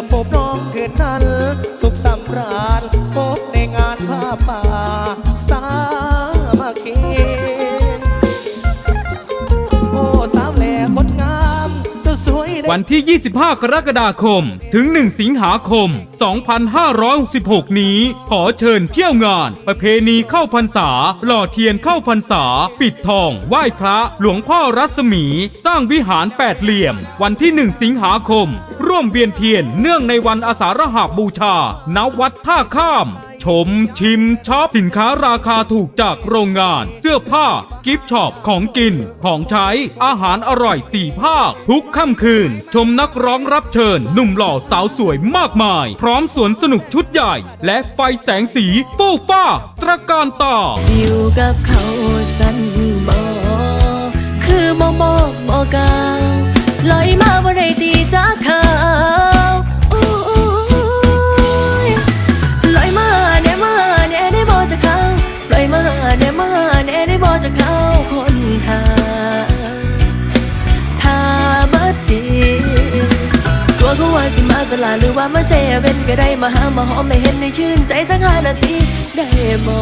ได้พบน้องคืนนั้น สุขสำราญพบในงานผ้าป่าสา วันที่ 25 กรกฎาคม ถึง 1 สิงหาคม 2566 นี้ ขอเชิญเที่ยวงาน ประเพณีเข้าพรรษา หล่อเทียนเข้าพรรษา ปิดทอง ไหว้พระ หลวงพ่อรัศมี สร้างวิหารแปดเหลี่ยม วันที่ 1 สิงหาคม ร่วมเวียนเทียนเนื่องในวันอาสาฬหาบูชา ณ วัดท่าข้าม ชมชิมช็อปสินค้าราคาถูกจากโรงงาน เสื้อผ้า กิฟต์ช็อปของกิน ของใช้อาหารอร่อยสี่ภาค ทุกค่ำคืน ชมนักร้องรับเชิญ หนุ่มหล่อสาวสวยมากมาย พร้อมสวนสนุกชุดใหญ่ และไฟแสงสีฟู่ฟ้า ตระการตาอยู่กับเขาสัน จะเข้าคนทาถ้าบัดดีกลัวเขาว่าสิมาตลาดหรือว่ามาเซเว่นก็ได้มาหามาหอมไม่เห็นในชื่นใจสักห้านาทีได้บ่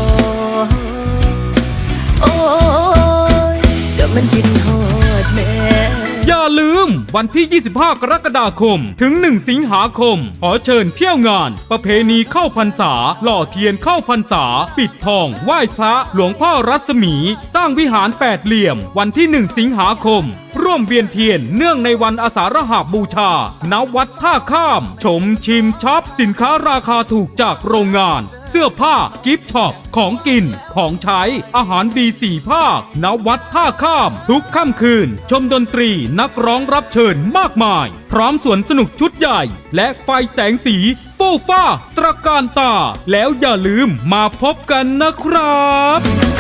โอ้ยก็มันกินห ลืม วันที่ 25 กรกฎาคม ถึง 1 สิงหาคม ขอเชิญเที่ยวงาน ประเพณีเข้าพรรษา หล่อเทียนเข้าพรรษา ปิดทอง ไหว้พระ หลวงพ่อรัศมี สร้างวิหารแปดเหลี่ยม วันที่ 1 สิงหาคม ร่วมเวียนเทียนเนื่องในวันอาสาฬหาบูชา ณ วัดท่าข้าม ชมชิมช็อปสินค้าราคาถูกจากโรงงาน เสื้อผ้ากิฟต์ช็อป ของกิน ของใช้ อาหารดีสี่ภาค ณ วัดท่าข้าม ทุกค่ำคืน ชมดนตรีนักร้องรับเชิญมากมาย พร้อมสวนสนุกชุดใหญ่ และไฟแสงสีฟูฟ้าตระการตา แล้วอย่าลืมมาพบกันนะครับ